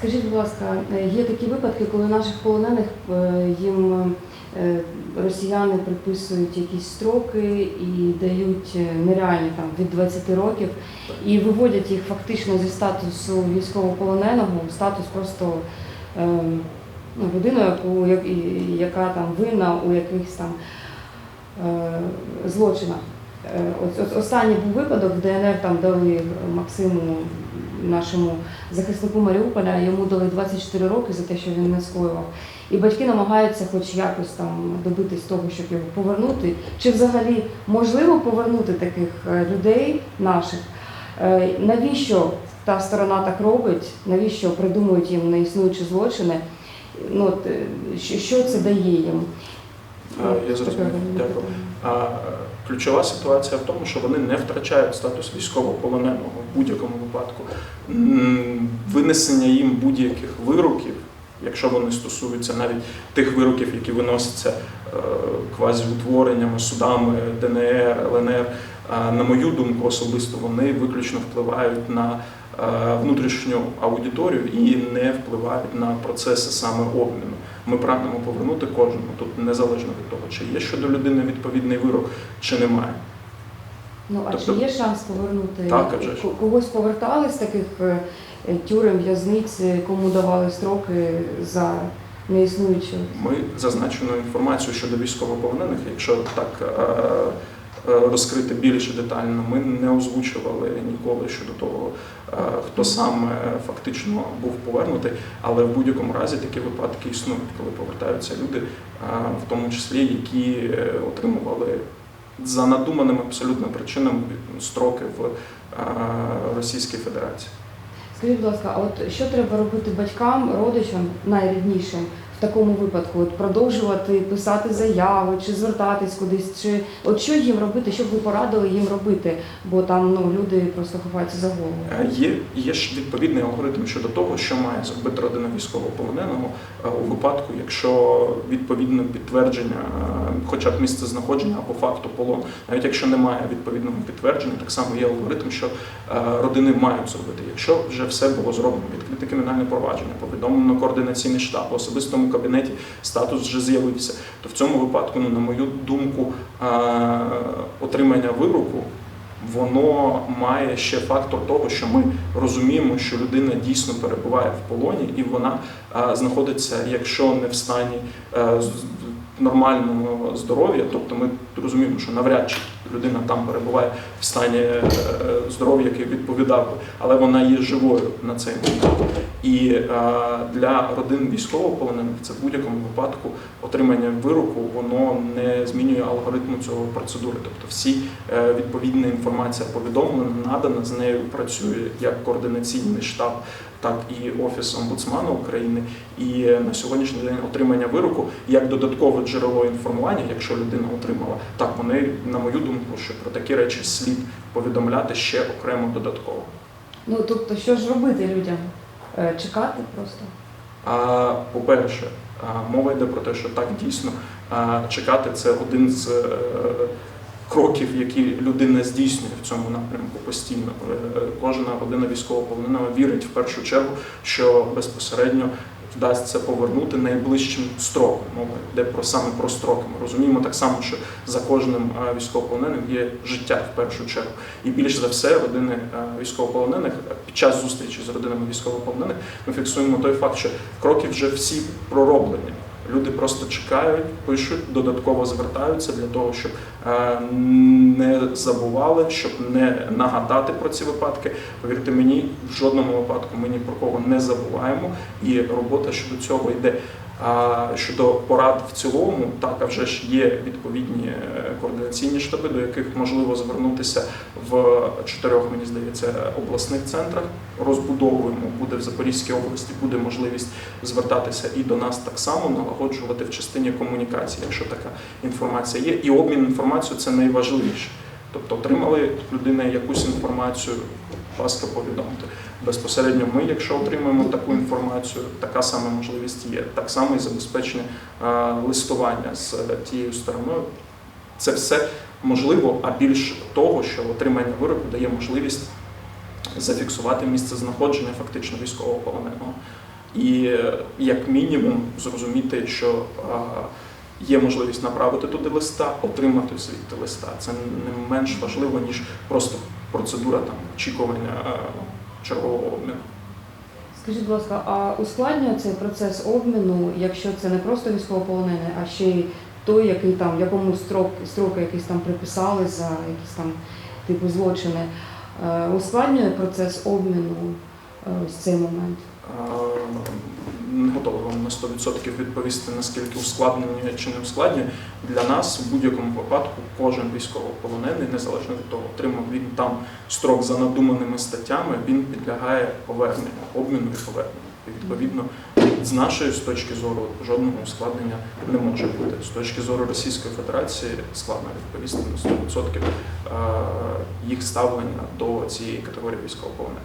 Скажіть, будь ласка, е, є такі випадки, коли наших полонених е, їм е, росіяни приписують якісь строки і дають нереальні там від 20 років і виводять їх фактично зі статусу військовополоненого в статус просто е, ну, людини, яку яка там винна у якихось там злочинах. Е, Ось, останній був випадок в ДНР там дали Максиму, нашому захиснику Маріуполя, йому дали 24 роки за те, що він не скоював. І батьки намагаються хоч якось там добитись того, щоб його повернути. Чи взагалі можливо повернути таких е, людей наших? Е, Навіщо та сторона так робить? Навіщо придумують їм неіснуючі злочини? Ну, що це дає їм? От я зрозумів. Дякую. А е, ключова ситуація в тому, що вони не втрачають статус військовополоненого в будь-якому випадку. Винесення їм будь-яких вироків, якщо вони стосуються навіть тих вироків, які виносяться е, квазіутвореннями, судами ДНР, ЛНР, а, на мою думку особисто, вони виключно впливають на е, внутрішню аудиторію і не впливають на процеси саме обміну. Ми прагнемо повернути кожному, тут незалежно від того, чи є щодо людини відповідний вирок, чи немає. Ну, а Тобто- чи є шанс повернути? Так, Когось повертали з таких е, е, тюрем, в'язниць, е, кому давали строки за неіснуючі? Ми зазначену інформацію щодо військовополонених, якщо так розкрити більш детально, ми не озвучували ніколи щодо того, е, хто саме фактично був повернутий, але в будь-якому разі такі випадки існують, коли повертаються люди, е, в тому числі які е, отримували за надуманими абсолютно причинами строки в е, Російській Федерації. Скажіть, будь ласка, от що треба робити батькам, родичам найріднішим в такому випадку? От продовжувати писати заяви, чи звертатись кудись, чи от що їм робити, що б ви порадили їм робити? Бо там ну люди просто ховаються за голову. Е, Є, є ж відповідний алгоритм щодо того, що має зробити родина військовополоненого е, у випадку, якщо відповідне підтвердження, е, хоча б місце знаходження або факту полону, навіть якщо немає відповідного підтвердження, так само є алгоритм, що родини мають зробити. Якщо вже все було зроблено, відкрите кримінальне провадження, повідомлено координаційний штаб, в особистому кабінеті статус вже з'явився, то в цьому випадку, ну на мою думку, е, отримання вироку воно має ще фактор того, що ми розуміємо, що людина дійсно перебуває в полоні, і вона е, знаходиться, якщо не в стані е, нормального здоров'я, тобто ми розуміємо, що навряд чи людина там перебуває в стані е, здоров'я, який відповідав би, але вона є живою на цей момент. І е, для родин військовополонених це в будь-якому випадку отримання вироку воно не змінює алгоритму цього процедури. Тобто всі е, відповідна інформація повідомлена, надана, з нею працює як координаційний штаб, так і Офіс омбудсмана України. І е, на сьогоднішній день отримання вироку як додаткове джерело інформування, якщо людина отримала, так вони, на мою думку, що про такі речі слід повідомляти ще окремо додатково. Ну тобто, що ж робити людям? Е, Чекати просто? А по-перше, мова йде про те, що так дійсно чекати це один з е, кроків, які людина здійснює в цьому напрямку постійно. Е, Кожна родина військовополоненого вірить в першу чергу, що безпосередньо вдасться повернути найближчим строком. Мова йде про саме про строки. Ми розуміємо так само, що за кожним військовополоненим є життя в першу чергу. І більш за все, родини а, військовополонених під час зустрічі з родинами військовополонених ми фіксуємо той факт, що кроки вже всі пророблені. Люди просто чекають, пишуть, додатково звертаються для того, щоб е, не забували, щоб не нагадати про ці випадки. Повірте мені, в жодному випадку ми ні про кого не забуваємо, і робота щодо цього йде. А щодо порад в цілому, так а вже ж є відповідні е, координаційні штаби, до яких можливо звернутися в чотирьох, мені здається, обласних центрах. Розбудовуємо буде в Запорізькій області, буде можливість звертатися і до нас так само, налагоджувати в частині комунікації, якщо така інформація є. І обмін інформацією це найважливіше. Тобто отримали людина якусь інформацію, будь ласка, повідомте. Безпосередньо ми, якщо отримаємо таку інформацію, така сама можливість є. Так само і забезпечення е, листування з тією стороною. Це все можливо, а більш того, що отримання вироку дає можливість зафіксувати місце знаходження фактично військовополоненого. і е, як мінімум зрозуміти, що є можливість направити туди листа, отримати звідти листа. Це не менш важливо, ніж просто процедура там очікування е, чергового обміну. Скажіть, будь ласка, а ускладнює цей процес обміну, якщо це не просто військовополонений, а ще й той, який там, якому строк, строки якісь там приписали за якісь там типу злочини, е, ускладнює процес обміну е, ось цей момент? Е, Не готовий вам на 100% відповісти, наскільки ускладнення чи не ускладнює. Для нас в будь-якому випадку кожен військовополонений, незалежно від того, отримав він там строк за надуманими статтями, він підлягає поверненню, обміну і поверненню. І відповідно, з нашої з точки зору жодного ускладнення не може бути. З точки зору Російської Федерації складно відповісти на 100% е, їх ставлення до цієї категорії військовополонених.